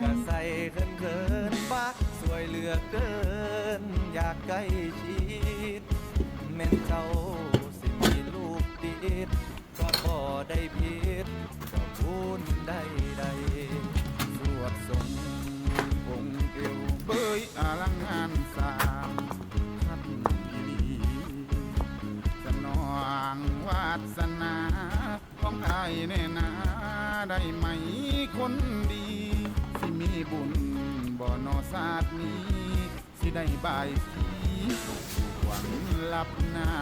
กะใส่เขินเขินปักสวยเหลือเกิน อยากใกล้ชิดเม่นเจ้าสิมีลูกติดก็พอได้พิษก็พูนได้ใดสวดสงองค์เดียวเบยอาลังงานสามขันอีลีสนองวาสนาของไอ้แน่นา ได้ไหมคนดี สิมีบุญบ่นอศาสตร์นี้ สิได้บายสีหวังลับหนา